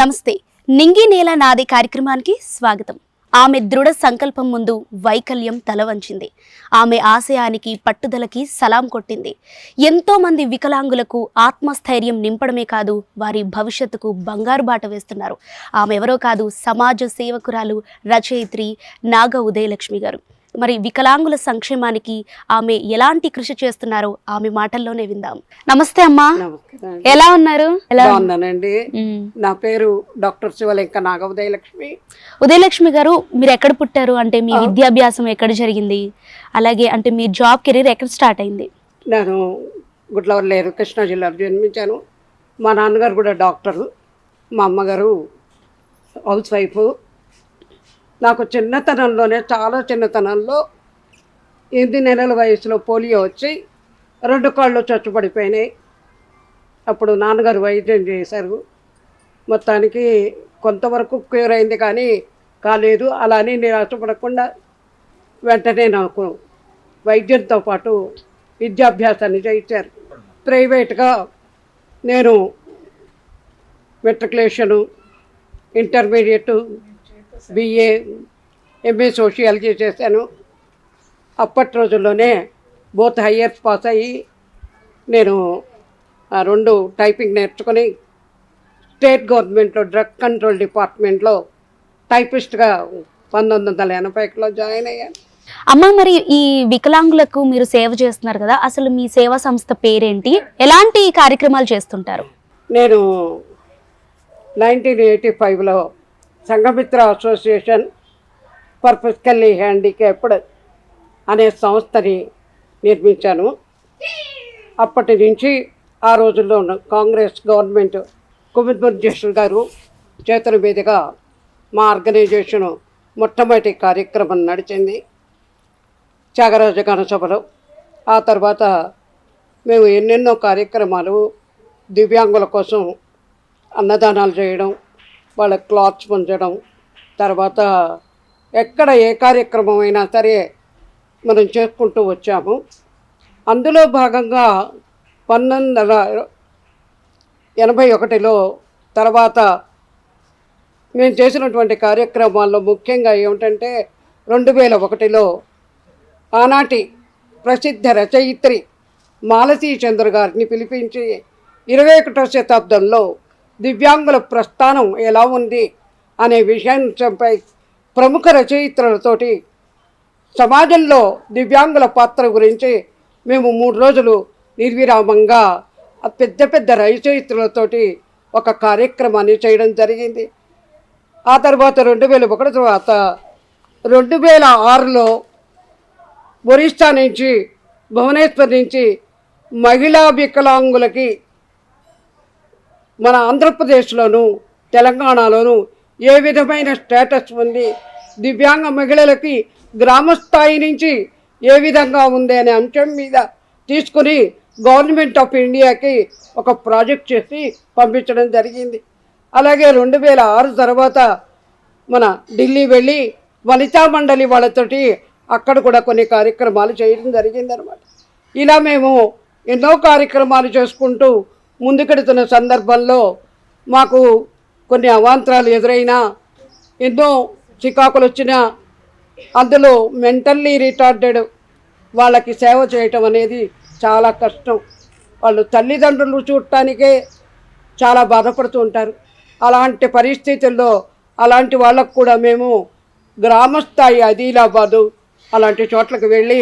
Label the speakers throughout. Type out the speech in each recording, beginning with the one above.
Speaker 1: నమస్తే. నింగి నేల నాది కార్యక్రమానికి స్వాగతం. ఆమె దృఢ సంకల్పం ముందు వైకల్యం తల వంచింది. ఆమె ఆశయానికి పట్టుదలకి సలాం కొట్టింది. ఎంతోమంది వికలాంగులకు ఆత్మస్థైర్యం నింపడమే కాదు వారి భవిష్యత్తుకు బంగారు బాట వేస్తున్నారు. ఆమె ఎవరో కాదు సమాజ సేవకురాలు రచయిత్రి నాగ ఉదయలక్ష్మి గారు. మరి వికలాంగుల సంక్షేమానికి ఆమె ఎలాంటి కృషి చేస్తున్నారో ఆమె మాటల్లోనే విందాం. నమస్తే అమ్మా. ఎలా ఉన్నారు? ఎలా
Speaker 2: బాగున్నానండి.
Speaker 1: మ్మ్.
Speaker 2: నా పేరు డాక్టర్ శివలింక నాగోదయలక్ష్మి
Speaker 1: ఉదయలక్ష్మి గారు మీరు ఎక్కడ పుట్టారు? అంటే మీ విద్యాభ్యాసం ఎక్కడ జరిగింది? అలాగే అంటే మీ జాబ్ కెరీర్ ఎక్కడ స్టార్ట్ అయింది?
Speaker 2: నేను గుడ్లవల్లేరు కృష్ణా జిల్లాలో జన్మించాను. మా నాన్నగారు కూడా డాక్టరు. మా అమ్మగారు హౌస్ వైఫ్. నాకు చిన్నతనంలోనే చాలా చిన్నతనంలో ఎనిమిది నెలల వయసులో పోలియో వచ్చి రెండు కాళ్ళు చచ్చుపడిపోయినాయి అప్పుడు నాన్నగారు వైద్యం చేశారు. మొత్తానికి కొంతవరకు క్యూర్ అయింది కానీ కాలేదు. అలా అని నిరాశపడకుండా వెంటనే నాకు వైద్యంతో పాటు విద్యాభ్యాసాన్ని చేయించారు. ప్రైవేట్గా నేను matriculation intermediate BA MA sociology చేశాను. అప్పటి రోజుల్లోనే బోత్ హయ్యర్స్ పాస్ అయ్యి నేను ఆ రెండు టైపింగ్ నేర్చుకొని స్టేట్ గవర్నమెంట్లో డ్రగ్ కంట్రోల్ డిపార్ట్మెంట్లో టైపిస్ట్గా పంతొమ్మిది వందల ఎనభైలో జాయిన్ అయ్యాను.
Speaker 1: అమ్మ మరి ఈ వికలాంగులకు మీరు సేవ చేస్తున్నారు కదా అసలు మీ సేవా సంస్థ పేరేంటి? ఎలాంటి కార్యక్రమాలు చేస్తుంటారు?
Speaker 2: నేను నైన్టీన్ ఎయిటీ ఫైవ్లో Sanghamitra association for physically handicapped అనే సంస్థని నిర్మించాను. అప్పటి నుంచి ఆ రోజుల్లో ఉన్న కాంగ్రెస్ గవర్నమెంట్ కుమిద్మర్జేశ్వర్ గారు చేతుల మీదుగా మా ఆర్గనైజేషన్ మొట్టమొదటి కార్యక్రమం నడిచింది. త్యాగరాజ గణసభలో ఆ తర్వాత మేము ఎన్నెన్నో కార్యక్రమాలు దివ్యాంగుల కోసం అన్నదానాలు చేయడం వాళ్ళ క్లాత్స్ పంచడం తర్వాత ఎక్కడ ఏ కార్యక్రమం అయినా సరే మనం చేసుకుంటూ వచ్చాము. అందులో భాగంగా పంతొమ్మిది వందల ఎనభై ఒకటిలో తర్వాత మేము చేసినటువంటి కార్యక్రమాల్లో ముఖ్యంగా ఏమిటంటే రెండు వేల ఒకటిలో ఆనాటి ప్రసిద్ధ రచయిత్రి మాలతీ చంద్ర గారిని పిలిపించి ఇరవై ఒకటో శతాబ్దంలో దివ్యాంగుల ప్రస్థానం ఎలా ఉంది అనే విషయంపై ప్రముఖ రచయిత్రులతోటి సమాజంలో దివ్యాంగుల పాత్ర గురించి మేము మూడు రోజులు నిర్విరామంగా పెద్ద పెద్ద రచయిత్రులతోటి ఒక కార్యక్రమాన్ని చేయడం జరిగింది. ఆ తర్వాత రెండు వేల ఒకటి తర్వాత రెండు వేల ఆరులో ఒరిస్సా నుంచి భువనేశ్వర్ నుంచి మహిళా వికలాంగులకి మన ఆంధ్రప్రదేశ్లోను తెలంగాణలోను ఏ విధమైన స్టేటస్ ఉంది? దివ్యాంగ మహిళలకి గ్రామస్థాయి నుంచి ఏ విధంగా ఉంది అనే అంశం మీద తీసుకుని గవర్నమెంట్ ఆఫ్ ఇండియాకి ఒక ప్రాజెక్ట్ చేసి పంపించడం జరిగింది. అలాగే రెండు వేల ఆరు తర్వాత మన ఢిల్లీ వెళ్ళి వనితా మండలి వాళ్ళతోటి అక్కడ కూడా కొన్ని కార్యక్రమాలు చేయడం జరిగిందనమాట. ఇలా మేము ఎన్నో కార్యక్రమాలు చేసుకుంటూ ముందుకెడుతున్న సందర్భంలో మాకు కొన్ని అవాంతరాలు ఎదురైనా ఎన్నో చికాకులు వచ్చినా అందులో మెంటల్లీ రిటార్డెడ్ వాళ్ళకి సేవ చేయటం అనేది చాలా కష్టం. వాళ్ళు తల్లిదండ్రులు చూడటానికే చాలా బాధపడుతూ ఉంటారు. అలాంటి పరిస్థితుల్లో అలాంటి వాళ్ళకు కూడా మేము గ్రామస్థాయి ఆదిలాబాదు అలాంటి చోట్లకు వెళ్ళి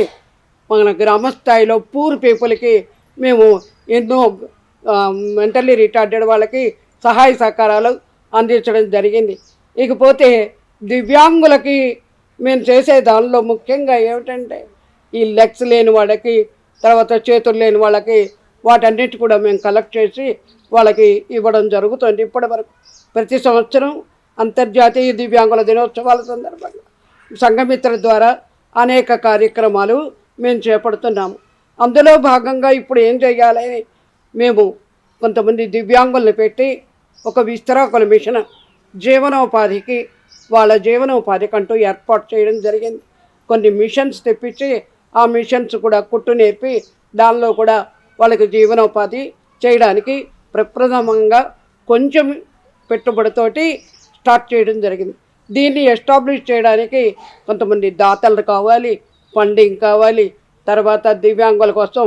Speaker 2: మన గ్రామస్థాయిలో పూర్ పీపుల్కి మేము ఎన్నో మెంటల్లీ రిటార్డెడ్ వాళ్ళకి సహాయ సహకారాలు అందించడం జరిగింది. ఇకపోతే దివ్యాంగులకి మేము చేసే దానిలో ముఖ్యంగా ఏమిటంటే ఈ లెగ్స్ లేని వాళ్ళకి తర్వాత చేతులు లేని వాళ్ళకి వాటన్నిటి కూడా మేము కలెక్ట్ చేసి వాళ్ళకి ఇవ్వడం జరుగుతుంది. ఇప్పటి వరకు ప్రతి సంవత్సరం అంతర్జాతీయ దివ్యాంగుల దినోత్సవాల సందర్భంగా సంఘమిత్ర ద్వారా అనేక కార్యక్రమాలు మేము చేపడుతున్నాము. అందులో భాగంగా ఇప్పుడు ఏం చేయాలని మేము కొంతమంది దివ్యాంగులను పెట్టి ఒక విస్తరాకుల మిషన్ జీవనోపాధికి వాళ్ళ జీవనోపాధికి అంటూ ఏర్పాటు చేయడం జరిగింది. కొన్ని మిషన్స్ తెప్పించి ఆ మిషన్స్ కూడా కుట్టు నేర్పి దానిలో కూడా వాళ్ళకి జీవనోపాధి చేయడానికి ప్రప్రథమంగా కొంచెం పెట్టుబడితోటి స్టార్ట్ చేయడం జరిగింది. దీన్ని ఎస్టాబ్లిష్ చేయడానికి కొంతమంది దాతలు కావాలి ఫండింగ్ కావాలి తర్వాత దివ్యాంగుల కోసం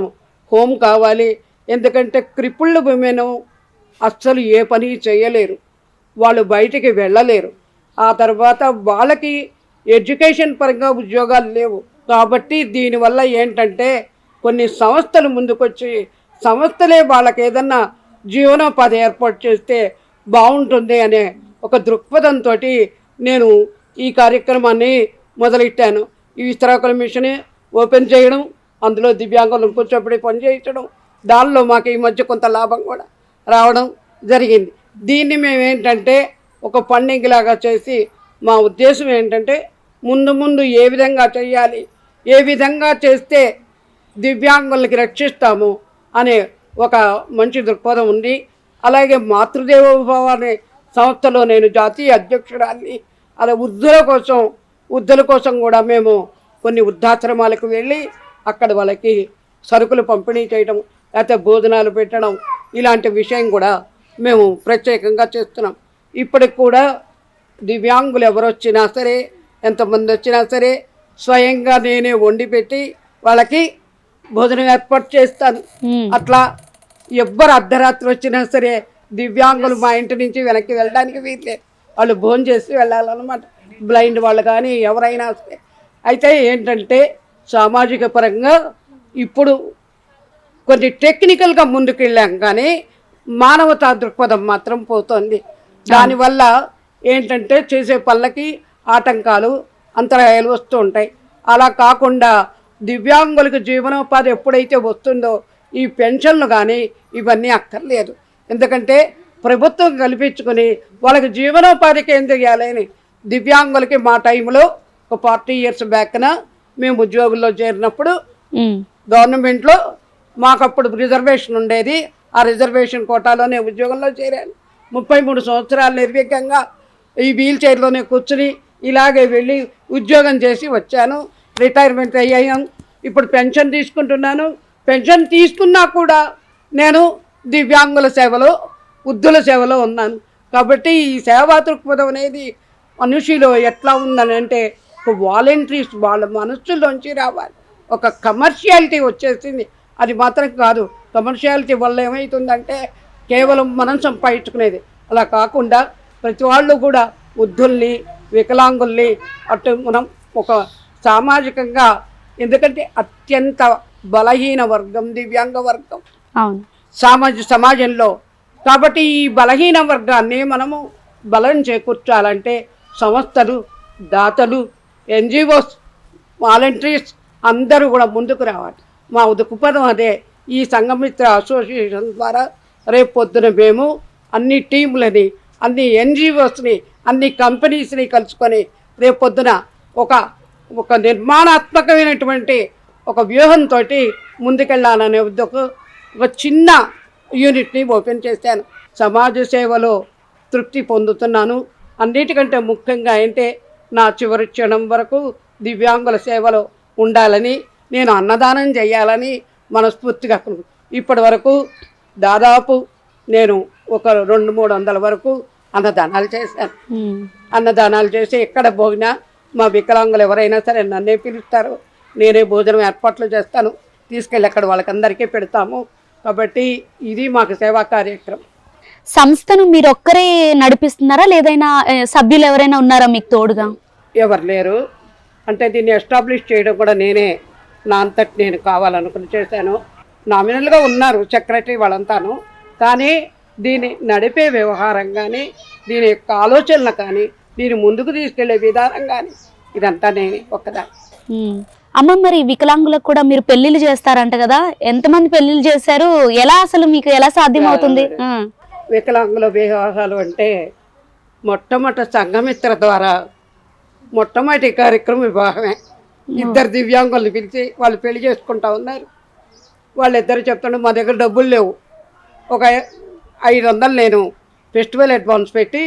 Speaker 2: హోమ్ కావాలి ఎందుకంటే క్రిపుల్డ్ విమెను అస్సలు ఏ పని చేయలేరు. వాళ్ళు బయటికి వెళ్ళలేరు. ఆ తర్వాత వాళ్ళకి ఎడ్యుకేషన్ పరంగా ఉద్యోగాలు లేవు. కాబట్టి దీనివల్ల ఏంటంటే కొన్ని సంస్థలు ముందుకొచ్చి సంస్థలే వాళ్ళకి ఏదన్నా జీవనోపాధి ఏర్పాటు చేస్తే బాగుంటుంది అనే ఒక దృక్పథంతో నేను ఈ కార్యక్రమాన్ని మొదలెట్టాను. ఈ విస్తరాకుల మిషన్ ఓపెన్ చేయడం అందులో దివ్యాంగులను కూర్చోబెట్టి పనిచేయించడం దానిలో మాకు ఈ మధ్య కొంత లాభం కూడా రావడం జరిగింది. దీన్ని మేము ఏంటంటే ఒక పండింగ్ లాగా చేసి మా ఉద్దేశం ఏంటంటే ముందు ముందు ఏ విధంగా చేయాలి ఏ విధంగా చేస్తే దివ్యాంగులకి రక్షిస్తాము అనే ఒక మంచి దృక్పథం ఉంది. అలాగే మాతృదేవోభవ అనే సంస్థలో నేను జాతీయ అధ్యక్షురాన్ని అలా వృద్ధుల కోసం వృద్ధుల కోసం కూడా మేము కొన్ని వృద్ధాశ్రమాలకు వెళ్ళి అక్కడ వాళ్ళకి సరుకులు పంపిణీ చేయడం లేకపోతే భోజనాలు పెట్టడం ఇలాంటి విషయం కూడా మేము ప్రత్యేకంగా చేస్తున్నాం. ఇప్పటికి కూడా దివ్యాంగులు ఎవరు వచ్చినా సరే ఎంతమంది వచ్చినా సరే స్వయంగా నేనే వండి పెట్టి వాళ్ళకి భోజనం ఏర్పాటు చేస్తాను. అట్లా ఎవ్వరు అర్ధరాత్రి వచ్చినా సరే దివ్యాంగులు మా ఇంటి నుంచి వెనక్కి వెళ్ళడానికి వీళ్ళే వాళ్ళు భోజనం చేసి వెళ్ళాలన్నమాట. బ్లైండ్ వాళ్ళు కానీ ఎవరైనా సరే. అయితే ఏంటంటే సామాజిక పరంగా ఇప్పుడు కొన్ని టెక్నికల్గా ముందుకు వెళ్ళాం కానీ మానవతా దృక్పథం మాత్రం పోతుంది. దానివల్ల ఏంటంటే చేసే పనులకి ఆటంకాలు అంతరాయాలు వస్తూ ఉంటాయి. అలా కాకుండా దివ్యాంగులకు జీవనోపాధి ఎప్పుడైతే వస్తుందో ఈ పెన్షన్లు కానీ ఇవన్నీ అక్కర్లేదు. ఎందుకంటే ప్రభుత్వం కల్పించుకొని వాళ్ళకి జీవనోపాధికి ఏం చేయాలని దివ్యాంగులకి మా టైంలో ఒక ఫార్టీ ఇయర్స్ బ్యాక్న మేము ఉద్యోగుల్లో చేరినప్పుడు గవర్నమెంట్లో మాకు అప్పుడు రిజర్వేషన్ ఉండేది. ఆ రిజర్వేషన్ కోటాలోనే ఉద్యోగంలో చేరాను. ముప్పై మూడు సంవత్సరాలు నిర్విఘ్నంగా ఈ వీల్ చైర్లోనే కూర్చుని ఇలాగే వెళ్ళి ఉద్యోగం చేసి వచ్చాను. రిటైర్మెంట్ అయ్యాను. ఇప్పుడు పెన్షన్ తీసుకుంటున్నాను. పెన్షన్ తీసుకున్నా కూడా నేను దివ్యాంగుల సేవలో వృద్ధుల సేవలో ఉన్నాను. కాబట్టి ఈ సేవా దృక్పథం అనేది మనుషులు ఎట్లా ఉందని అంటే ఒక వాలంటీర్స్ వాళ్ళ మనస్సులోంచి రావాలి. ఒక కమర్షియాలిటీ వచ్చేసింది. అది మాత్రం కాదు. కమర్షియాలిటీ వల్ల ఏమవుతుందంటే కేవలం మనం సంపాదించుకునేది. అలా కాకుండా ప్రతి వాళ్ళు కూడా వృద్ధుల్ని వికలాంగుల్ని అటు మనం ఒక సామాజికంగా ఎందుకంటే అత్యంత బలహీన వర్గం దివ్యాంగ వర్గం.
Speaker 1: అవును.
Speaker 2: సామాజ సమాజంలో కాబట్టి ఈ బలహీన వర్గాన్ని మనము బలం చేకూర్చాలంటే సంస్థలు దాతలు ఎన్జిఓస్ వాలంటీర్స్ అందరూ కూడా ముందుకు రావాలి. మా దృక్పథం అదే. ఈ సంఘమిత్ర అసోసియేషన్ ద్వారా రేపు పొద్దున మేము అన్ని టీంలని అన్ని ఎన్జిఓస్ని అన్ని కంపెనీస్ని కలుసుకొని రేపు పొద్దున ఒక ఒక నిర్మాణాత్మకమైనటువంటి ఒక వ్యూహంతో ముందుకెళ్ళాలనే ఉద్దేశం ఒక చిన్న యూనిట్ని ఓపెన్ చేశాను. సమాజ సేవలో తృప్తి పొందుతున్నాను. అన్నిటికంటే ముఖ్యంగా అంటే నా చివరి క్షణం వరకు దివ్యాంగుల సేవలో ఉండాలని నేను అన్నదానం చేయాలని మనస్ఫూర్తిగా ఇప్పటి వరకు దాదాపు నేను ఒక రెండు మూడు వందల వరకు అన్నదానాలు చేశాను. అన్నదానాలు చేసి ఎక్కడ పోయినా మా వికలాంగులు ఎవరైనా సరే నన్నే పిలుస్తారు. నేనే భోజనం ఏర్పాట్లు చేస్తాను. తీసుకెళ్ళి అక్కడ వాళ్ళకందరికీ పెడతాము. కాబట్టి ఇది మాకు సేవా కార్యక్రమం.
Speaker 1: సంస్థను మీరు ఒక్కరే నడిపిస్తున్నారా? లేదైనా సభ్యులు ఎవరైనా ఉన్నారా మీకు తోడుగా?
Speaker 2: ఎవరు లేరు. అంటే దీన్ని ఎస్టాబ్లిష్ చేయడం కూడా నేనే నా అంతటి నేను కావాలనుకుని చేశాను. నామినల్గా ఉన్నారు సెక్రటరీ వాళ్ళంతాను. కానీ దీన్ని నడిపే వ్యవహారం కానీ దీని యొక్క ఆలోచనలు కానీ దీన్ని ముందుకు తీసుకెళ్ళే విధానం కానీ ఇదంతా నేనే ఒక్కదాన్ని.
Speaker 1: ఉమ్. అమ్మ మరి వికలాంగులకు కూడా మీరు పెళ్ళిళ్ళు చేస్తారంట కదా? ఎంతమంది పెళ్ళిళ్ళు చేశారు? ఎలా అసలు మీకు ఎలా సాధ్యం అవుతుంది ఆ,
Speaker 2: వికలాంగుల వివాహాలు అంటే మొట్టమొదటి సంఘమిత్ర ద్వారా మొట్టమొదటి కార్యక్రమం వివాహమే. ఇద్దరు దివ్యాంగుల్ని పిలిచి వాళ్ళు పెళ్ళి చేసుకుంటా ఉన్నారు. వాళ్ళిద్దరు చెప్తుండే మా దగ్గర డబ్బులు లేవు. ఒక ఐదు వందలు నేను ఫెస్టివల్ అడ్వాన్స్ పెట్టి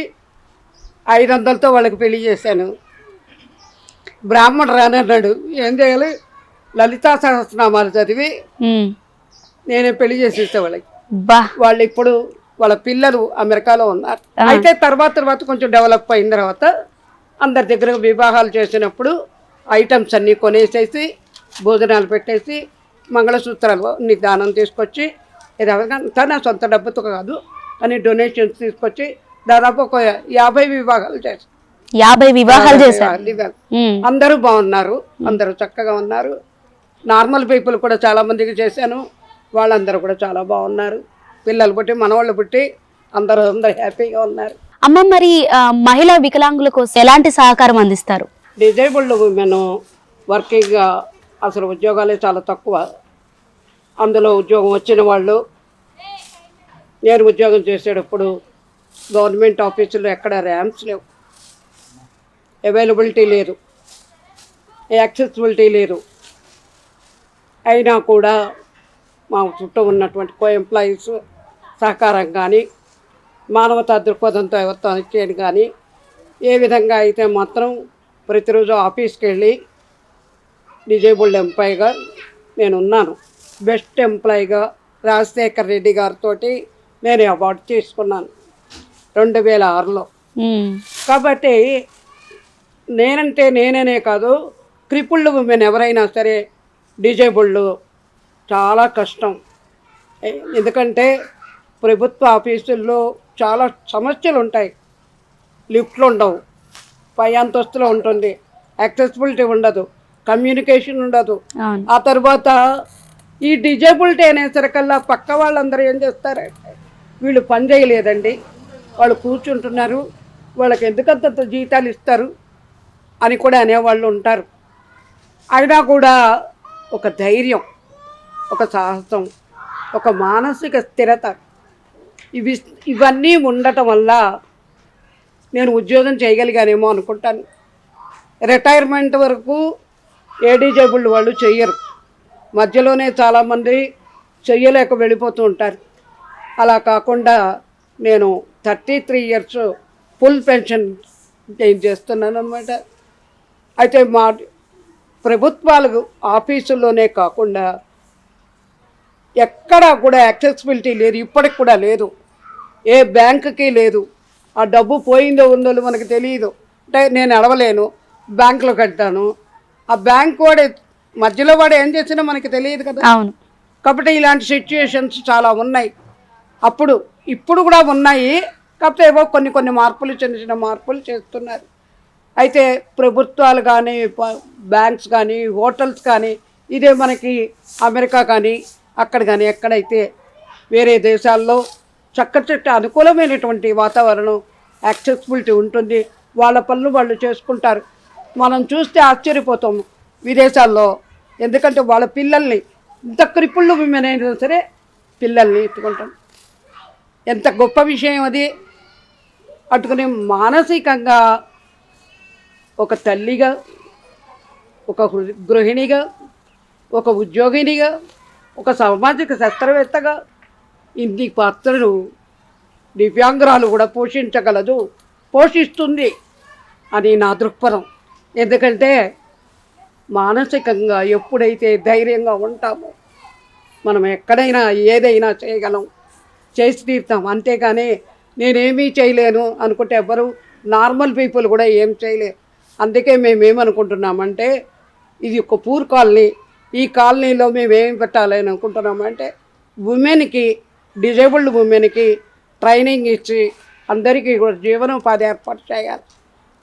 Speaker 2: ఐదు వందలతో వాళ్ళకి పెళ్ళి చేశాను. బ్రాహ్మణుడు రానన్నాడు ఏం చేయాలి? లలితా సహస్రనామాలు చదివి. నేనే పెళ్ళి చేసేస్తే వాళ్ళకి. వాళ్ళు ఇప్పుడు వాళ్ళ పిల్లలు అమెరికాలో ఉన్నారు. అయితే తర్వాత తర్వాత కొంచెం డెవలప్ అయిన తర్వాత అందరి దగ్గర వివాహాలు చేసినప్పుడు ఐటమ్స్ అన్నీ కొనేసేసి భోజనాలు పెట్టేసి మంగళసూత్రాలు అన్ని దానం తీసుకొచ్చి ఇది నా సొంత డబ్బుతో కాదు అని డొనేషన్స్ తీసుకొచ్చి దాదాపు ఒక యాభై వివాహాలు చేశాను
Speaker 1: యాభై వివాహాలు చేశారు. ఉమ్.
Speaker 2: అందరూ బాగున్నారు అందరూ చక్కగా ఉన్నారు. నార్మల్ పీపుల్ కూడా చాలా మందికి చేశాను వాళ్ళందరూ కూడా చాలా బాగున్నారు. పిల్లలు పుట్టి మనవాళ్ళు పుట్టి అందరూ అందరూ హ్యాపీగా ఉన్నారు.
Speaker 1: అమ్మ మరి మహిళా వికలాంగుల కోసం ఎలాంటి సహకారం అందిస్తారు?
Speaker 2: డిజేబుల్డ్ ఉమెన్ వర్కింగ్ అసలు ఉద్యోగాలే చాలా తక్కువ. అందులో ఉద్యోగం వచ్చిన వాళ్ళు నేను ఉద్యోగం చేసేటప్పుడు గవర్నమెంట్ ఆఫీసులో ఎక్కడ ర్యాంప్స్ లేవు. అవైలబిలిటీ లేదు. యాక్సెసిబిలిటీ లేదు. అయినా కూడా మా చుట్టూ ఉన్నటువంటి కో ఎంప్లాయీస్ సహకారం కానీ మానవతా దృక్పథంతో ఎవరితో చేయను కానీ ఏ విధంగా అయితే మాత్రం ప్రతిరోజు ఆఫీస్కి వెళ్ళి డిజేబుల్డ్ ఎంప్లాయీగా నేను ఉన్నాను బెస్ట్ ఎంప్లాయీగా రాజశేఖర్ రెడ్డి గారితో నేను అవార్డు తీసుకున్నాను రెండు వేల ఆరులో. కాబట్టి నేనంటే నేనేనే కాదు క్రిపుల్డ్ ఉమెన్ ఎవరైనా సరే డిజేబుల్డ్ చాలా కష్టం. ఎందుకంటే ప్రభుత్వ ఆఫీసుల్లో చాలా సమస్యలు ఉంటాయి లిఫ్ట్లు ఉండవు. పై అంతస్తులో ఉంటుంది. యాక్సెసిబిలిటీ ఉండదు. కమ్యూనికేషన్ ఉండదు. ఆ తర్వాత ఈ డిజేబిలిటీ అనేసరికల్లా పక్క వాళ్ళందరూ ఏం చేస్తారంటే వీళ్ళు పని చేయలేదండి. వాళ్ళు కూర్చుంటున్నారు. వాళ్ళకి ఎందుకంత జీతాలు ఇస్తారు అని కూడా అనేవాళ్ళు ఉంటారు. అయినా కూడా ఒక ధైర్యం ఒక సాహసం ఒక మానసిక స్థిరత ఇవి ఇవన్నీ ఉండటం వల్ల నేను ఉద్యోగం చేయగలిగానేమో అనుకుంటాను. రిటైర్మెంట్ వరకు ఏడీజబుల్ వాళ్ళు చెయ్యరు. మధ్యలోనే చాలామంది చెయ్యలేక వెళ్ళిపోతూ ఉంటారు. అలా కాకుండా నేను thirty three years full pension నేను చేస్తున్నాను అనమాట అయితే మా ప్రభుత్వాలు ఆఫీసుల్లోనే కాకుండా ఎక్కడా కూడా యాక్సెసిబిలిటీ లేదు ఇప్పటికి కూడా లేదు. ఏ బ్యాంకుకి లేదు ఆ డబ్బు పోయిందో ఉందో మనకు తెలియదు అంటే నేను అడవలేను బ్యాంకులో కట్టాను ఆ బ్యాంక్ వాడే మధ్యలో వాడు ఏం చేసినా మనకి తెలియదు కదా.
Speaker 1: అవును.
Speaker 2: కాబట్టి ఇలాంటి సిచ్యుయేషన్స్ చాలా ఉన్నాయి. అప్పుడు ఇప్పుడు కూడా ఉన్నాయి. కాకపోతే ఏవో కొన్ని కొన్ని మార్పులు చిన్న చిన్న మార్పులు చేస్తున్నారు. అయితే ప్రభుత్వాలు కానీ బ్యాంక్స్ కానీ హోటల్స్ కానీ ఇదే మనకి అమెరికా కానీ అక్కడ కానీ ఎక్కడైతే వేరే దేశాల్లో చక్క అనుకూలమైనటువంటి వాతావరణం యాక్సెసిబిలిటీ ఉంటుంది. వాళ్ళ పనులు వాళ్ళు చేసుకుంటారు. మనం చూస్తే ఆశ్చర్యపోతాము విదేశాల్లో. ఎందుకంటే వాళ్ళ పిల్లల్ని ఇంత క్రిపుళ్ళు విమెన్ అయినా సరే పిల్లల్ని ఎత్తుకుంటాం. ఎంత గొప్ప విషయం అది. అటుకుని మానసికంగా ఒక తల్లిగా ఒక గృహిణిగా ఒక ఉద్యోగినిగా ఒక సామాజిక శాస్త్రవేత్తగా ఇన్ని పాత్రలు దివ్యాంగురాలు కూడా పోషించగలదు పోషిస్తుంది అని నా దృక్పథం. ఎందుకంటే మానసికంగా ఎప్పుడైతే ధైర్యంగా ఉంటామో మనం ఎక్కడైనా ఏదైనా చేయగలం చేసి తీరుతాం. అంతేగాని నేనేమీ చేయలేను అనుకుంటే ఎవ్వరు నార్మల్ పీపుల్ కూడా ఏం చేయలేరు. అందుకే మేమేమనుకుంటున్నామంటే ఇది ఒక పూర్ కాలనీ ఈ కాలనీలో మేము ఏం పెట్టాలని అనుకుంటున్నామంటే ఉమెన్కి డిజేబుల్డ్ ఉమెన్కి ట్రైనింగ్ ఇచ్చి అందరికీ కూడా జీవనోపాధి ఏర్పాటు చేయాలి.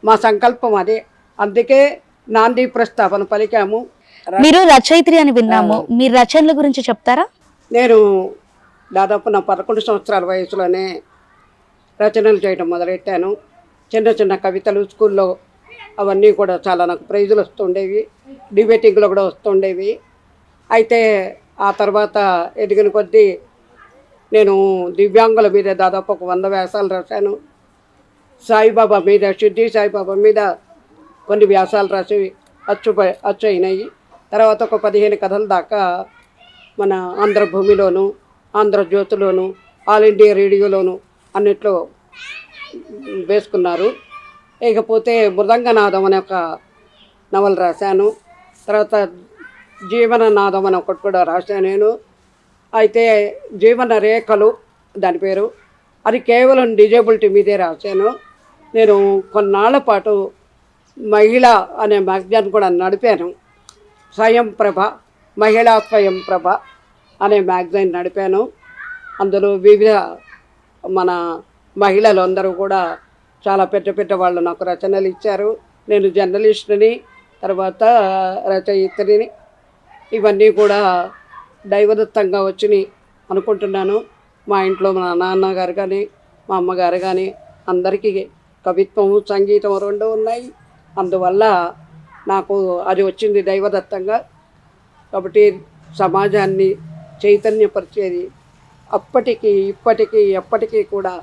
Speaker 2: మా సంకల్పం అదే. అందుకే నాంది ప్రస్తావన పలికాము.
Speaker 1: మీరు రచయిత్రి అని విన్నాము. మీ రచనల గురించి చెప్తారా?
Speaker 2: నేను దాదాపు నా పదకొండు సంవత్సరాల వయసులోనే రచనలు చేయడం మొదలెట్టాను. చిన్న చిన్న కవితలు స్కూల్లో అవన్నీ కూడా చాలా నాకు ప్రైజులు వస్తుండేవి. డిబేటింగ్లో కూడా వస్తుండేవి. అయితే ఆ తర్వాత ఎదిగిన కొద్దీ నేను దివ్యాంగుల మీద దాదాపు ఒక వంద వ్యాసాలు రాశాను. సాయిబాబా మీద షిర్డీ సాయిబాబా మీద కొన్ని వ్యాసాలు రాసి అచ్చు అచ్చు అయినాయి తర్వాత ఒక పదిహేను కథల దాకా మన ఆంధ్రభూమిలోను ఆంధ్రజ్యోతిలోను ఆల్ ఇండియా రేడియోలోను అన్నిట్లో వేసుకున్నారు. ఇకపోతే మృదంగనాదం అనే ఒక నవలు రాశాను. తర్వాత జీవననాదం అని ఒకటి కూడా రాశాను నేను. అయితే జీవన రేఖలు దాని పేరు. అది కేవలం డిజేబిలిటీ మీదే రాశాను. నేను కొన్నాళ్ళ పాటు మహిళ అనే మ్యాగజైన్ కూడా నడిపాను. స్వయం ప్రభ మహిళా స్వయం ప్రభ అనే మ్యాగజైన్ నడిపాను. అందులో వివిధ మన మహిళలు అందరూ కూడా చాలా పెద్ద పెద్ద వాళ్ళు నాకు రచనలు ఇచ్చారు. నేను జర్నలిస్ట్ని తర్వాత రచయిత్రిని. ఇవన్నీ కూడా దైవదత్తంగా వచ్చినాయి అనుకుంటున్నాను. మా ఇంట్లో మా నాన్నగారు కానీ మా అమ్మగారు కానీ అందరికీ కవిత్వము సంగీతం రెండు ఉన్నాయి. అందువల్ల నాకు అది వచ్చింది దైవదత్తంగా. కాబట్టి సమాజాన్ని చైతన్యపరిచేది అప్పటికి ఇప్పటికీ ఎప్పటికీ కూడా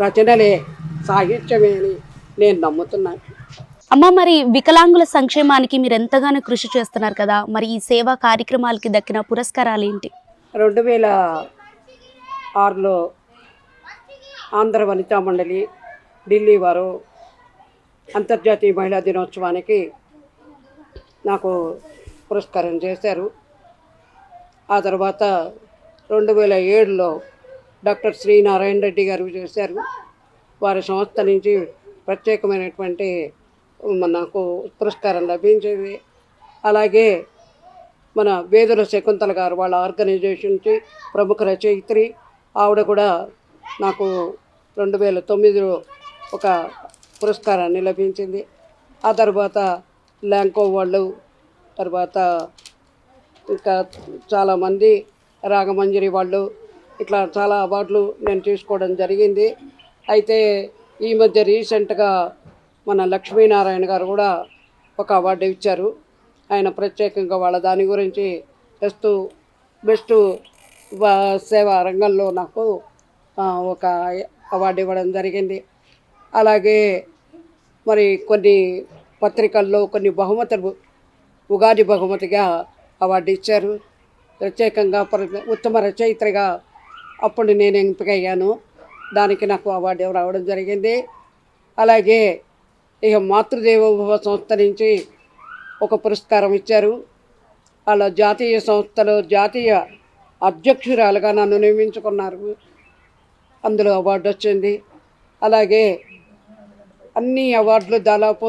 Speaker 2: రచనలే సాహిత్యమే అని నేను నమ్ముతున్నాను.
Speaker 1: అమ్మ మరి వికలాంగుల సంక్షేమానికి మీరు ఎంతగానో కృషి చేస్తున్నారు కదా మరి ఈ సేవా కార్యక్రమాలకి దక్కిన పురస్కారాలు ఏంటి?
Speaker 2: రెండు వేల ఆరులో ఆంధ్ర వనితా మండలి ఢిల్లీ వారు అంతర్జాతీయ మహిళా దినోత్సవానికి నాకు పురస్కారం చేశారు. ఆ తర్వాత రెండు వేల ఏడులో డాక్టర్ శ్రీనారాయణ రెడ్డి గారు చేశారు. వారి సంస్థ నుంచి ప్రత్యేకమైనటువంటి నాకు పురస్కారం లభించింది. అలాగే మన వేదుల శకుంతల గారు వాళ్ళ ఆర్గనైజేషన్కి ప్రముఖ రచయిత్రి. ఆవిడ కూడా నాకు రెండు వేల తొమ్మిదిలో ఒక పురస్కారాన్ని లభించింది. ఆ తర్వాత ల్యాంకో వాళ్ళు తర్వాత ఇంకా చాలామంది రాగమంజరి వాళ్ళు ఇట్లా చాలా అవార్డులు నేను తీసుకోవడం జరిగింది. అయితే ఈ మధ్య రీసెంట్గా మన లక్ష్మీనారాయణ గారు కూడా ఒక అవార్డు ఇచ్చారు. ఆయన ప్రత్యేకంగా వాళ్ళ దాని గురించి బెస్ట్ బెస్ట్ సేవా రంగంలో నాకు ఒక అవార్డు ఇవ్వడం జరిగింది. అలాగే మరి కొన్ని పత్రికల్లో కొన్ని బహుమతులు ఉగాది బహుమతిగా అవార్డు ఇచ్చారు. ప్రత్యేకంగా ప్ర- ఉత్తమ రచయిత్రిగా అప్పుడు నేను ఎంపికయ్యాను. దానికి నాకు అవార్డు రావడం జరిగింది. అలాగే ఇక మాతృదేవోభవ సంస్థ నుంచి ఒక పురస్కారం ఇచ్చారు. వాళ్ళ జాతీయ సంస్థలో జాతీయ అధ్యక్షురాలుగా నన్ను నియమించుకున్నారు. అందులో అవార్డు వచ్చింది. అలాగే అన్ని అవార్డులు దాదాపు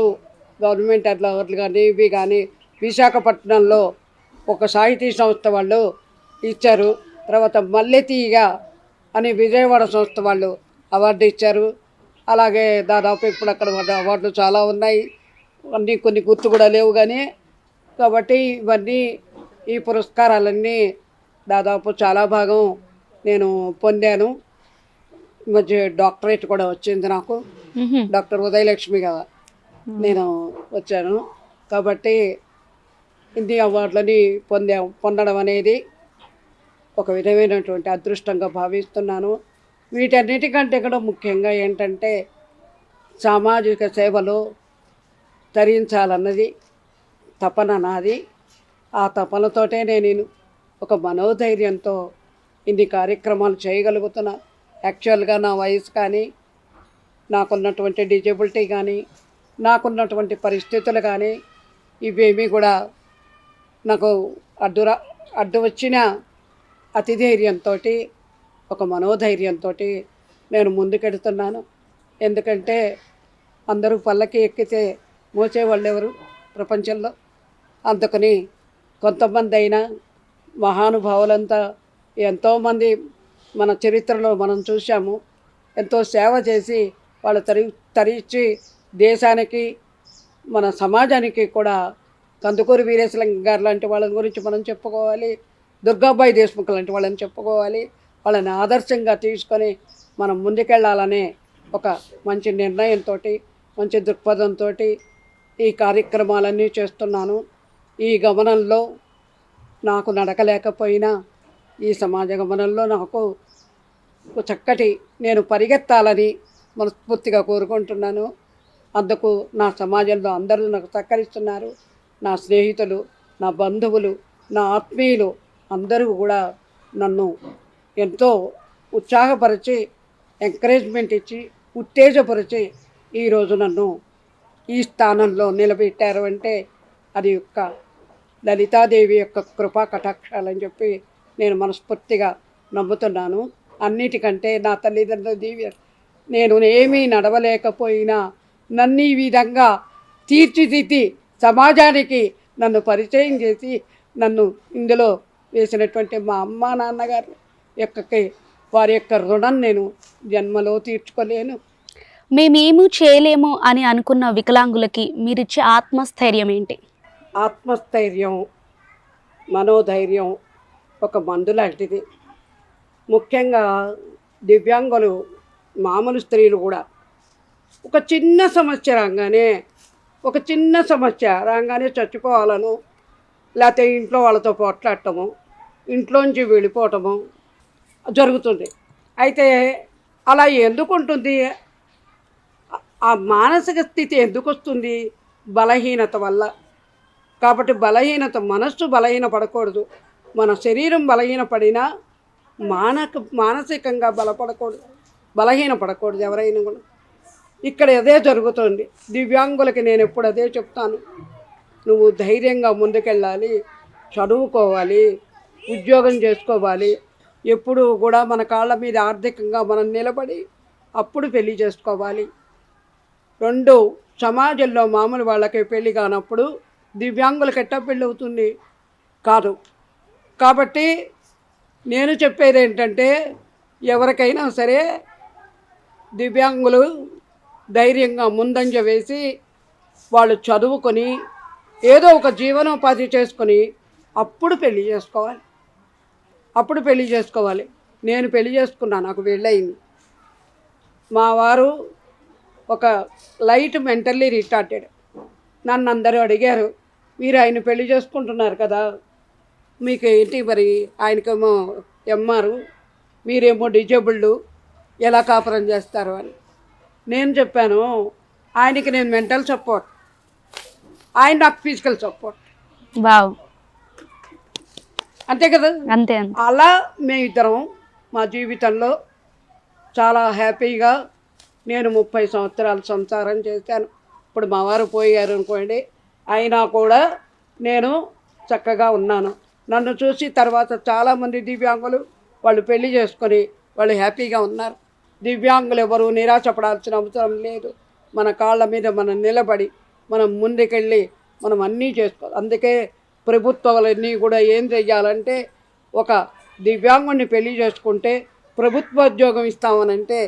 Speaker 2: గవర్నమెంట్ అవార్డులు కానీ ఇవి కానీ విశాఖపట్నంలో ఒక సాహితీ సంస్థ వాళ్ళు ఇచ్చారు. తర్వాత మల్లెతీగ అని విజయవాడ సంస్థ వాళ్ళు అవార్డు ఇచ్చారు. అలాగే దాదాపు ఇప్పుడు అక్కడ అవార్డులు చాలా ఉన్నాయి. అన్నీ కొన్ని గుర్తు కూడా లేవు కానీ కాబట్టి ఇవన్నీ ఈ పురస్కారాలన్నీ దాదాపు చాలా భాగం నేను పొందాను. మధ్య డాక్టరేట్ కూడా వచ్చింది నాకు. డాక్టర్ ఉదయలక్ష్మిగా నేను వచ్చాను. కాబట్టి ఇన్ని అవార్డులని పొందా పొందడం అనేది ఒక విధమైనటువంటి అదృష్టంగా భావిస్తున్నాను. వీటన్నిటికంటే కూడా ముఖ్యంగా ఏంటంటే సామాజిక సేవలో తరించాలన్నది తపన నాది. ఆ తపనతోటే నేను ఒక మనోధైర్యంతో ఇన్ని కార్యక్రమాలు చేయగలుగుతున్నా. యాక్చువల్గా నా వయసు కానీ నాకున్నటువంటి డిజబిలిటీ కానీ నాకున్నటువంటి పరిస్థితులు కానీ ఇవేమీ కూడా నాకు అడ్డురా అడ్డు వచ్చిన అతిధైర్యంతో ఒక మనోధైర్యంతో నేను ముందుకెడుతున్నాను. ఎందుకంటే అందరూ పల్లకి ఎక్కితే మోసేవాళ్ళు ఎవరు ప్రపంచంలో? అందుకని కొంతమంది అయినా మహానుభావులంతా ఎంతోమంది మన చరిత్రలో మనం చూసాము ఎంతో సేవ చేసి వాళ్ళు తరి తరించి దేశానికి మన సమాజానికి కూడా కందుకూరి వీరేశలింగ గారు లాంటి వాళ్ళ గురించి మనం చెప్పుకోవాలి. దుర్గాబాయి దేశ్ముఖ్ లాంటి వాళ్ళని చెప్పుకోవాలి. వాళ్ళని ఆదర్శంగా తీసుకొని మనం ముందుకెళ్ళాలనే ఒక మంచి నిర్ణయంతో మంచి దృక్పథంతో ఈ కార్యక్రమాలన్నీ చేస్తున్నాను. ఈ గమనంలో నాకు నడకలేకపోయినా ఈ సమాజ గమనంలో నాకు చక్కటి నేను పరిగెత్తాలని మనస్ఫూర్తిగా కోరుకుంటున్నాను. అందుకు నా సమాజంలో అందరూ నాకు సహకరిస్తున్నారు. నా స్నేహితులు నా బంధువులు నా ఆత్మీయులు అందరూ కూడా నన్ను ఎంతో ఉత్సాహపరిచి ఎంకరేజ్మెంట్ ఇచ్చి ఉత్తేజపరిచి ఈరోజు నన్ను ఈ స్థానంలో నిలబెట్టారు అంటే అది యొక్క లలితాదేవి యొక్క కృపా కటాక్షాలని చెప్పి నేను మనస్ఫూర్తిగా నమ్ముతున్నాను. అన్నిటికంటే నా తల్లిదండ్రుల దీవెన నేను ఏమీ నడవలేకపోయినా నన్ను ఈ విధంగా తీర్చిదిద్ది సమాజానికి నన్ను పరిచయం చేసి నన్ను ఇందులో వేసినటువంటి మా అమ్మ నాన్నగారు యొక్కకి వారి యొక్క రుణం నేను జన్మలో తీర్చుకోలేను.
Speaker 1: మేమేమీ చేయలేము అని అనుకున్న వికలాంగులకి మీరిచ్చే ఆత్మస్థైర్యం ఏంటి?
Speaker 2: ఆత్మస్థైర్యం మనోధైర్యం ఒక మందు లాంటిది. ముఖ్యంగా దివ్యాంగులు మామూలు స్త్రీలు కూడా ఒక చిన్న సమస్య రాగానే ఒక చిన్న సమస్య రాగానే చచ్చిపోవాలను లేకపోతే ఇంట్లో వాళ్ళతో పోట్లాడటము ఇంట్లోంచి వెళ్ళిపోవటము జరుగుతుంది. అయితే అలా ఎందుకు ఉంటుంది? ఆ మానసిక స్థితి ఎందుకు వస్తుంది? బలహీనత వల్ల. కాబట్టి బలహీనత మనస్సు బలహీన పడకూడదు. మన శరీరం బలహీన పడినా మానక మానసికంగా బలపడకూడదు. బలహీన పడకూడదు ఎవరైనా కూడా. ఇక్కడ అదే జరుగుతుంది. దివ్యాంగులకి నేను ఎప్పుడు అదే చెప్తాను. నువ్వు ధైర్యంగా ముందుకెళ్ళాలి చదువుకోవాలి ఉద్యోగం చేసుకోవాలి ఎప్పుడు కూడా మన కాళ్ళ మీద ఆర్థికంగా మనం నిలబడి అప్పుడు పెళ్ళి చేసుకోవాలి. రెండు సమాజంలో మామూలు వాళ్ళకి పెళ్ళి కానప్పుడు దివ్యాంగులకు ఎట్టా పెళ్ళి అవుతుంది? కాదు. కాబట్టి నేను చెప్పేది ఏంటంటే ఎవరికైనా సరే దివ్యాంగులు ధైర్యంగా ముందంజ వేసి వాళ్ళు చదువుకొని ఏదో ఒక జీవనోపాధి చేసుకొని అప్పుడు పెళ్ళి చేసుకోవాలి. అప్పుడు పెళ్ళి చేసుకోవాలి. నేను పెళ్ళి చేసుకున్నా నాకు పెళ్ళయింది. మా వారు ఒక లైట్ మెంటల్లీ రిటార్టెడ్. నన్ను అందరూ అడిగారు మీరు ఆయన పెళ్ళి చేసుకుంటున్నారు కదా మీకు ఏంటి మరి? ఆయనకేమో ఎమ్మారు మీరేమో డిజేబుల్డ్ ఎలా కాపురం చేస్తారు అని. నేను చెప్పాను ఆయనకి నేను మెంటల్ సపోర్ట్ ఆయన నాకు ఫిజికల్ సపోర్ట్.
Speaker 1: బావు
Speaker 2: అంతే కదా?
Speaker 1: అంతే
Speaker 2: అలా మేమిద్దరం మా జీవితంలో చాలా హ్యాపీగా నేను ముప్పై సంవత్సరాలు సంసారం చేశాను. ఇప్పుడు మా వారు పోయారు అనుకోండి అయినా కూడా నేను చక్కగా ఉన్నాను. నన్ను చూసి తర్వాత చాలామంది దివ్యాంగులు వాళ్ళు పెళ్ళి చేసుకొని వాళ్ళు హ్యాపీగా ఉన్నారు. దివ్యాంగులు ఎవరు నిరాశపడాల్సిన అవసరం లేదు. మన కాళ్ళ మీద మనం నిలబడి మనం ముందుకెళ్ళి మనం అన్నీ చేసుకోవాలి. అందుకే ప్రభుత్వాలన్నీ కూడా ఏం చెయ్యాలంటే ఒక దివ్యాంగుని పెళ్ళి చేసుకుంటే ప్రభుత్వ ఉద్యోగం ఇస్తామనంటే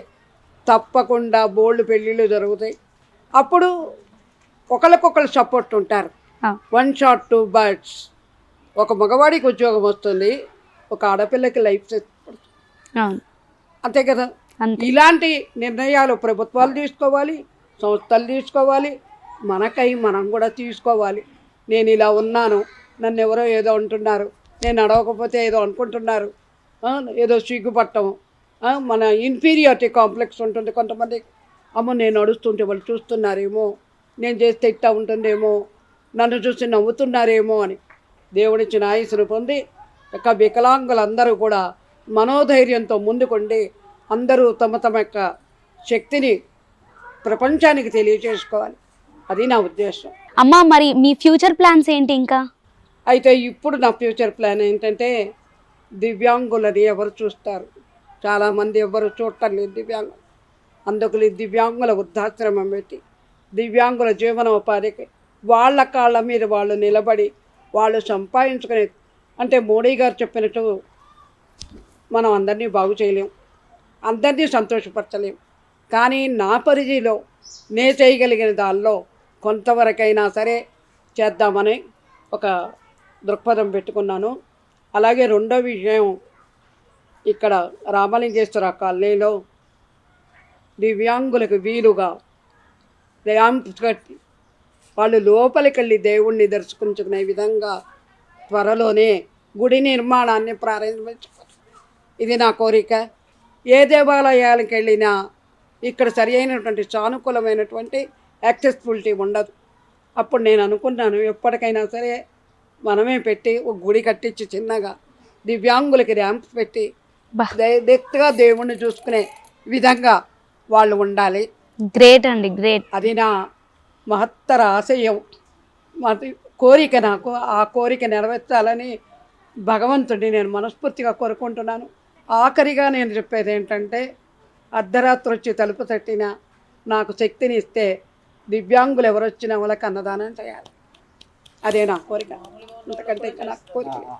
Speaker 2: తప్పకుండా బోల్డ్ పెళ్ళిళ్ళు జరుగుతాయి. అప్పుడు ఒకరికొకరు సపోర్ట్ ఉంటారు. వన్ షాట్ టూ బర్డ్స్ ఒక మగవాడికి ఉద్యోగం వస్తుంది ఒక ఆడపిల్లకి లైఫ్ సెట్ అంతే కదా? ఇలాంటి నిర్ణయాలు ప్రభుత్వాలు తీసుకోవాలి సంస్థలు తీసుకోవాలి మనకై మనం కూడా తీసుకోవాలి. నేను ఇలా ఉన్నాను నన్ను ఎవరో ఏదో అంటున్నారు. నేను అడగకపోతే ఏదో అనుకుంటున్నారు. ఏదో సిగ్గుపట్టము మన ఇన్ఫీరియారిటీ కాంప్లెక్స్ ఉంటుంది. కొంతమంది అమ్మో నేను నడుస్తుంటే వాళ్ళు చూస్తున్నారేమో. నేను చేస్తే ఇట్టా ఉంటుందేమో. నన్ను చూసి నవ్వుతున్నారేమో అని దేవుడిచ్చిన ఆయుసును పొంది యొక్క వికలాంగులందరూ కూడా మనోధైర్యంతో ముందుకుండి అందరూ తమ తమ యొక్క శక్తిని ప్రపంచానికి తెలియజేసుకోవాలి. అది నా ఉద్దేశం.
Speaker 1: అమ్మా మరి మీ ఫ్యూచర్ ప్లాన్స్ ఏంటి ఇంకా?
Speaker 2: అయితే ఇప్పుడు నా ఫ్యూచర్ ప్లాన్ ఏంటంటే దివ్యాంగులని ఎవరు చూస్తారు? చాలామంది ఎవరు చూడటం లేదు దివ్యాంగులు. అందుకు దివ్యాంగుల వృద్ధాశ్రమం పెట్టి దివ్యాంగుల జీవనోపాధికి వాళ్ళ కాళ్ళ మీద వాళ్ళు నిలబడి వాళ్ళు సంపాదించుకునే అంటే మోడీ గారు చెప్పినట్టు మనం అందరినీ బాగు చేయలేం. అందరినీ సంతోషపరచలేం. కానీ నా పరిధిలో నే చేయగలిగిన దానిలో కొంతవరకైనా సరే చేద్దామని ఒక దృక్పథం పెట్టుకున్నాను. అలాగే రెండో విషయం ఇక్కడ రామలింగేశ్వర కాలనీలో దివ్యాంగులకు వీలుగా ర్యాంప్ కట్టి వాళ్ళు లోపలికి వెళ్ళి దేవుణ్ణి దర్శించుకునే విధంగా త్వరలోనే గుడి నిర్మాణాన్ని ప్రారంభించుకోవాలి ఇది నా కోరిక. ఏ దేవాలయాలకు వెళ్ళినా ఇక్కడ సరి అయినటువంటి సానుకూలమైనటువంటి యాక్సెసిబిలిటీ ఉండదు. అప్పుడు నేను అనుకున్నాను ఎప్పటికైనా సరే మనమే పెట్టి ఒక గుడి కట్టించి చిన్నగా దివ్యాంగులకి ర్యాంప్ పెట్టి డైరెక్ట్గా దేవుణ్ణి చూసుకునే విధంగా వాళ్ళు ఉండాలి.
Speaker 1: గ్రేట్ అండి గ్రేట్
Speaker 2: అది నా మహత్తర ఆశయం. కోరిక నాకు. ఆ కోరిక నెరవేర్చాలని భగవంతుడిని నేను మనస్ఫూర్తిగా కోరుకుంటున్నాను. ఆఖరిగా నేను చెప్పేది ఏంటంటే అర్ధరాత్రి వచ్చి తలుపు తట్టిన నాకు శక్తిని ఇస్తే దివ్యాంగులు ఎవరు వచ్చినా వాళ్ళకి అన్నదానం చేయాలి. అదే నా కోరిక? అంతకంటే ఇంకా నాకు కోరిక.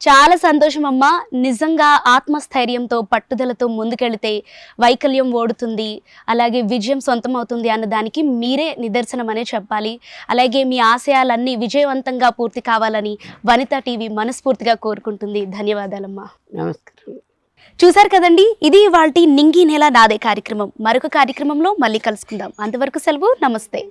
Speaker 1: చాలా సంతోషం అమ్మా. నిజంగా ఆత్మస్థైర్యంతో పట్టుదలతో ముందుకెళితే వైకల్యం ఓడుతుంది. అలాగే విజయం సొంతం అవుతుంది అన్న దానికి మీరే నిదర్శనం అనే చెప్పాలి. అలాగే మీ ఆశయాలన్నీ విజయవంతంగా పూర్తి కావాలని వనితా టీవీ మనస్ఫూర్తిగా కోరుకుంటుంది. ధన్యవాదాలమ్మా.
Speaker 2: నమస్కారం.
Speaker 1: చూశారు కదండి ఇది ఇవాల్టి నింగి నెల నాదే కార్యక్రమం. మరొక కార్యక్రమంలో మళ్ళీ కలుసుకుందాం. అంతవరకు సెలవు నమస్తే.